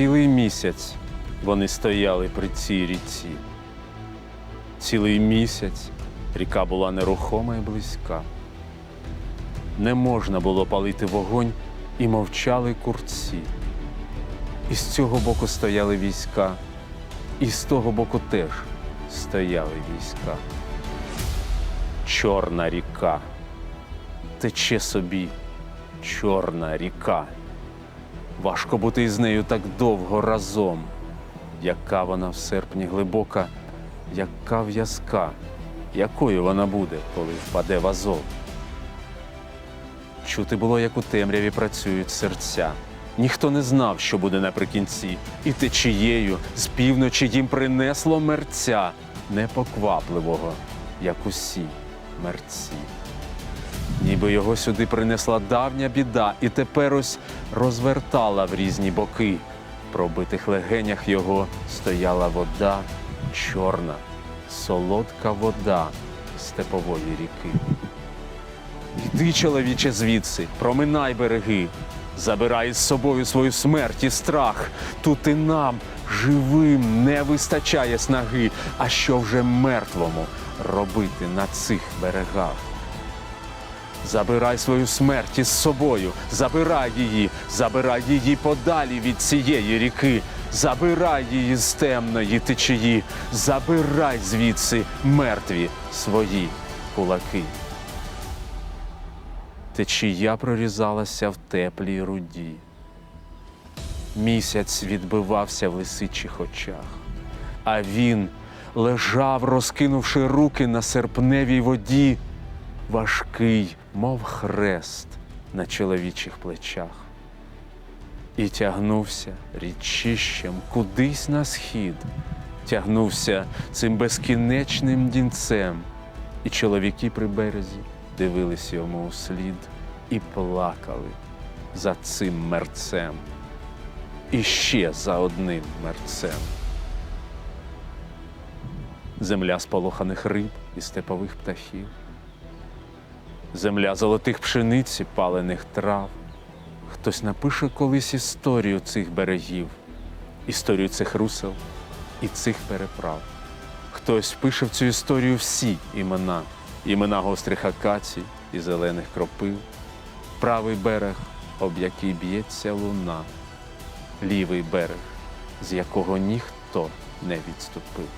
Цілий місяць вони стояли при цій ріці. Цілий місяць ріка була нерухома і близька. Не можна було палити вогонь і мовчали курці. І з цього боку стояли війська, і з того боку теж стояли війська. Чорна ріка. Тече собі чорна ріка. Важко бути із нею так довго разом. Яка вона в серпні глибока, яка в'язка, якою вона буде, коли впаде в азов. Чути було, як у темряві працюють серця. Ніхто не знав, що буде наприкінці, і течією з півночі їм принесло мерця непоквапливого, як усі мерці. Ніби його сюди принесла давня біда, і тепер ось розвертала в різні боки. В пробитих легенях його стояла вода, чорна, солодка вода степової ріки. Йди, чоловіче, звідси, проминай береги, забирай із собою свою смерть і страх. Тут і нам, живим, не вистачає снаги, а що вже мертвому робити на цих берегах. Забирай свою смерть із собою, забирай її, забирай її подалі від цієї ріки, забирай її з темної течії, забирай звідси мертві свої кулаки. Течія прорізалася в теплій руді. Місяць відбивався в лисичих очах, а він лежав, розкинувши руки на серпневій воді, важкий, мов хрест на чоловічих плечах. І тягнувся річищем кудись на схід, тягнувся цим безкінечним дінцем, і чоловіки при березі дивились йому у слід і плакали за цим мерцем, і ще за одним мерцем. Земля сполоханих риб і степових птахів, земля золотих пшениць і палених трав. Хтось напише колись історію цих берегів, історію цих русел і цих переправ. Хтось впише в цю історію всі імена, імена гострих акацій і зелених кропив, правий берег, об який б'ється луна, лівий берег, з якого ніхто не відступив.